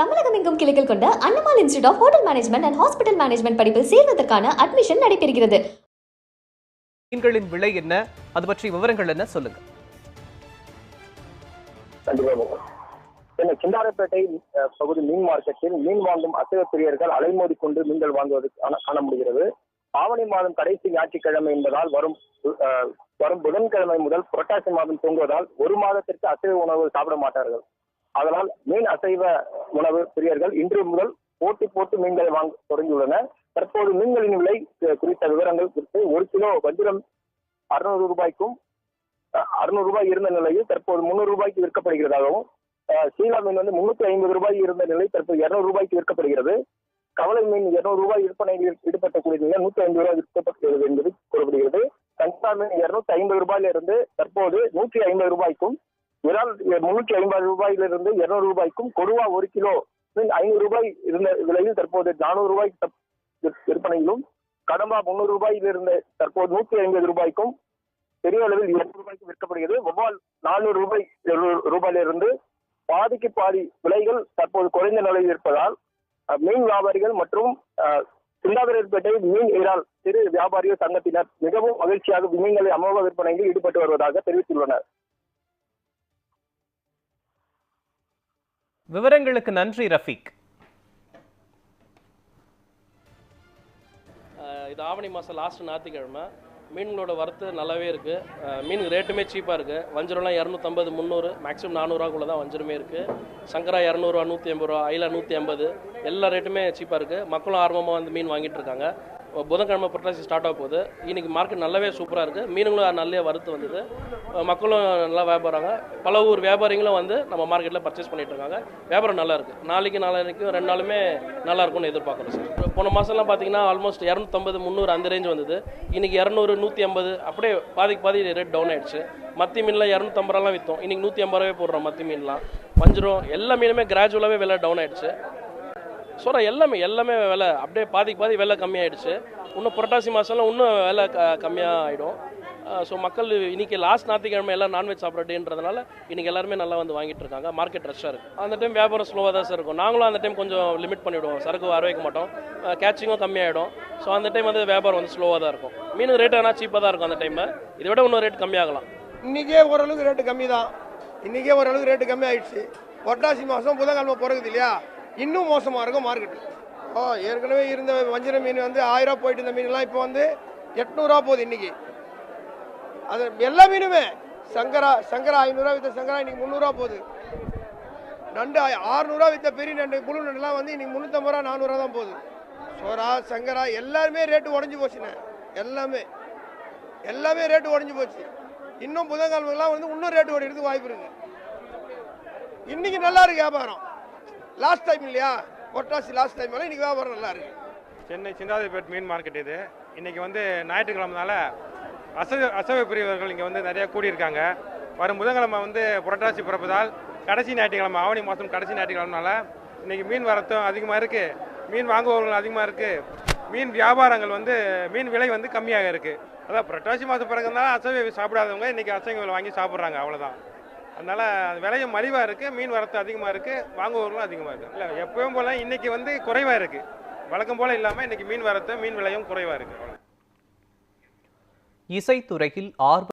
தமிழகம் எங்கும் கிளைகள் கொண்ட Annamalai institute of hotel management and hospital management படிப்பில் சேர்வதற்கான அட்மிஷன் நடைபெறுகிறது. மீன்களின் விலை என்ன? அது பற்றி விவரங்கள் என்ன? சொல்லுங்க. சிந்தாரப்பேட்டை பகுதி மீன் மார்க்கெட்டில் மீன் வாங்கும் அசைவ பிரியர்கள் அலைமோதி கொண்டு மீன்கள் வாங்குவது காண- முடிகிறது. ஆவணி மாதம் கடைசி ஞாயிற்றுக்கிழமை என்பதால் வரும் வரும் புதன்கிழமை முதல் புரட்டாசி மாதம் தூங்குவதால் ஒரு மாதத்திற்கு அசைவ உணவு சாப்பிட மாட்டார்கள். அதனால் மீன் அசைவ உணவு பிரியர்கள் இன்று முதல் போட்டி போட்டு மீன்களை வாங்க தொடங்கியுள்ளனர் தற்போது மீன்களின் விலை குறித்த விவரங்கள் குறித்து ஒரு கிலோ வஞ்சிரம் அறுநூறு ரூபாய்க்கும் அறுநூறு ரூபாய் இருந்த நிலையில் தற்போது முன்னூறு ரூபாய்க்கு விற்கப்படுகிறதாகவும் சீலா மீன் வந்து முன்னூத்தி ஐம்பது ரூபாய் இருந்த நிலை தற்போது இருநூறு ரூபாய்க்கு விற்கப்படுகிறது. கவலை மீன் இருநூறு ரூபாய் விற்பனையில் ஈடுபட்டக்கூடிய நிலையில் நூத்தி ஐம்பது ரூபாய் விற்கப்படுகிறது என்பது கூறப்படுகிறது. கங்கா மீன் இருநூத்தி ஐம்பது ரூபாயிலிருந்து தற்போது நூற்றி ஐம்பது ரூபாய்க்கும் இறால் முன்னூற்றி ஐம்பது ரூபாயிலிருந்து இருநூறு ரூபாய்க்கும் கொடுவா ஒரு கிலோ மீன் ஐநூறு ரூபாய் இருந்த விலையில் தற்போது நானூறு ரூபாய் விற்பனையிலும் கடம்பா முன்னூறு ரூபாயில் இருந்த தற்போது நூற்றி ஐம்பது ரூபாய்க்கும் பெரிய அளவில் இருநூறு ரூபாய்க்கு விற்கப்படுகிறது. வவ்வால் நானூறு ரூபாய் ரூபாயிலிருந்து பாதிக்கு பாதி விலைகள் தற்போது குறைந்த நிலையில் இருப்பதால் மீன் வியாபாரிகள் மற்றும் அஹ், சிந்தாதிரப்பேட்டை மீன் இறால் சிறு வியாபாரிகள் சங்கத்தினர் மிகவும் மகிழ்ச்சியாக மீன்களை அமோக விற்பனையில் ஈடுபட்டு வருவதாக தெரிவித்துள்ளனர். விவரங்களுக்கு நன்றி ரஃபீக். இது ஆவணி மாதம் லாஸ்ட் ஞாயிற்றுக்கிழமை. மீன்களோட வரத்து நல்லாவே இருக்குது மீன் ரேட்டுமே சீப்பாக இருக்குது வஞ்சரம்லாம் இரநூத்தம்பது முந்நூறு மேக்ஸிமம் நானூறுவாக்குள்ளே தான் வஞ்சரமே இருக்குது சங்கரா இரநூறுவா நூற்றி ஐம்பது ரூபா ஐலா நூற்றி ஐம்பது எல்லா ரேட்டுமே சீப்பாக இருக்குது மக்களும் ஆர்வமாக வந்து மீன் வாங்கிட்டு இருக்காங்க. புதன்கிழமை புரட்டாசி ஸ்டார்ட் ஆக போகுது. இன்றைக்கி மார்க்கெட் நல்லாவே சூப்பராக இருக்குது மீனுங்களும் நல்ல வறுத்து வந்தது. மக்களும் நல்லா வியாபாரம் பல ஊர் வியாபாரிகளும் வந்து நம்ம மார்க்கெட்டில் பர்ச்சேஸ் பண்ணிட்டு இருக்காங்க. வியாபாரம் நல்லா இருக்குது நாளைக்கு நாளைக்கும் ரெண்டு நாளுமே நல்லா இருக்கும்னு எதிர்பார்க்குறோம் சார். போன மாதம்லாம் பார்த்தீங்கன்னா ஆல்மோஸ்ட் இரநூத்தம்பது முந்நூறு அந்த ரேஞ்ச் வந்தது. இன்றைக்கி இரநூறு நூற்றி ஐம்பது அப்படியே பாதிக்கு பாதி ரேட் டவுன் ஆயிடுச்சு. மத்தி மீன்லாம் இரநூத்தம்பது ரூபாலாம் விற்றோம் இன்றைக்கி நூற்றி ஐம்பது ரூபாய் போடுறோம் மத்தி மீன்லாம். வஞ்சிரம் எல்லா மீனுமே கிராஜுவலாகவே விலை டவுன் ஆயிடுச்சு. சொல்கிறேன் எல்லாமே எல்லாமே விலை அப்படியே பாதிக்கு பாதி விலை கம்மியாயிடுச்சு. இன்னும் புரட்டாசி மாதம்லாம் இன்னும் விலை க கம்மியாக ஆகிடும் ஸோ மக்கள் இன்னைக்கு லாஸ்ட் ஞாயிற்றுக்கிழமை எல்லாம் நான்வெஜ் சாப்பிட்ற டேன்றதுனால இன்னைக்கு எல்லாருமே நல்லா வந்து வாங்கிட்டு இருக்காங்க. மார்க்கெட் ரஷ்ஷாக இருக்குது அந்த டைம் வியாபாரம் ஸ்லோவாக தான் சார் இருக்கும். நாங்களும் அந்த டைம் கொஞ்சம் லிமிட் பண்ணிவிடுவோம் சரக்கு வர வைக்க மாட்டோம். கேட்சிங்கும் கம்மியாயிடும். ஸோ அந்த டைம் வந்து வியாபாரம் வந்து ஸ்லோவாக தான் இருக்கும். மீன் ரேட் ஆனால் சீப்பாக தான் இருக்கும் அந்த டைமில் இதை விட இன்னும் ரேட் கம்மியாகலாம். இன்றைக்கே ஓரளவுக்கு ரேட்டு கம்மி தான் இன்றைக்கே ஓரளவுக்கு ரேட்டு கம்மி ஆயிடுச்சு புரட்டாசி மாதம் புதன்கிழமை பிறகுது இல்லையா? இன்னும் மோசமாக இருக்கும் மார்க்கெட்டு ஓ ஏற்கனவே இருந்த வஞ்சிர மீன் வந்து ஆயிரம் ரூபா போயிட்டு இருந்த மீன்லாம் இப்போ வந்து எட்நூறுரூவா போகுது இன்றைக்கி அது எல்லா மீனுமே. சங்கரா சங்கரா ஐநூறுரூவா வித்த சங்கரா இன்னைக்கு முந்நூறுரூவா போகுது. நண்டு ஆறுநூறுவா வித்த பெரிய நண்டு குழு நண்டுலாம் வந்து இன்னைக்கு முந்நூற்றம்பது ரூபா நானூறுரூவா தான் போகுது. சோரா சங்கரா எல்லாருமே ரேட்டு உடஞ்சி போச்சுண்ணே. எல்லாமே. எல்லாமே ரேட்டு உடஞ்சி போச்சு. இன்னும் புதன்கிழமைலாம் வந்து இன்னும் ரேட்டு ஓடிடுறதுக்கு வாய்ப்பு இருக்குது இன்றைக்கி நல்லா இருக்கு வியாபாரம். லாஸ்ட் டைம் இல்லையா? ஒட்டாசி லாஸ்ட் டைம் இன்னைக்கு வியாபாரம் நல்லா இருக்கு சென்னை சிந்தாதிபேட் மீன் மார்க்கெட் இது. இன்னைக்கு வந்து ஞாயிற்றுக்கிழமைனால அசைவ அசைவ பிரிவர்கள் இங்கே வந்து நிறைய கூடியிருக்காங்க. வரும் புதன்கிழமை வந்து புரட்டாசி பிறப்பதால் கடைசி ஞாயிற்றுக்கிழமை ஆவணி மாதம் கடைசி ஞாயிற்றுக்கிழமைனால இன்னைக்கு மீன் வரத்தும் அதிகமாக இருக்குது மீன் வாங்குபவர்கள் அதிகமாக இருக்குது மீன் வியாபாரங்கள் வந்து மீன் விலை வந்து கம்மியாக இருக்குது அதான் புரட்டாசி மாதம் பிறகுனால அசைவ சாப்பிடாதவங்க இன்னைக்கு அசைவ வாங்கி சாப்பிட்றாங்க அவ்வளோதான் அதனால விலையும் மலிவாக இருக்குது மீன் வரத்து அதிகமாக இருக்குது வாங்குவவர்களும் அதிகமாக இருக்குது இல்லை எப்பவும் போல இன்னைக்கு வந்து குறைவாக இருக்குது வழக்கம் போல் இல்லாமல் இன்னைக்கு மீன் வரத்து மீன் விலையும் குறைவாக இருக்குது இசைத்துறையில் ஆர்வம்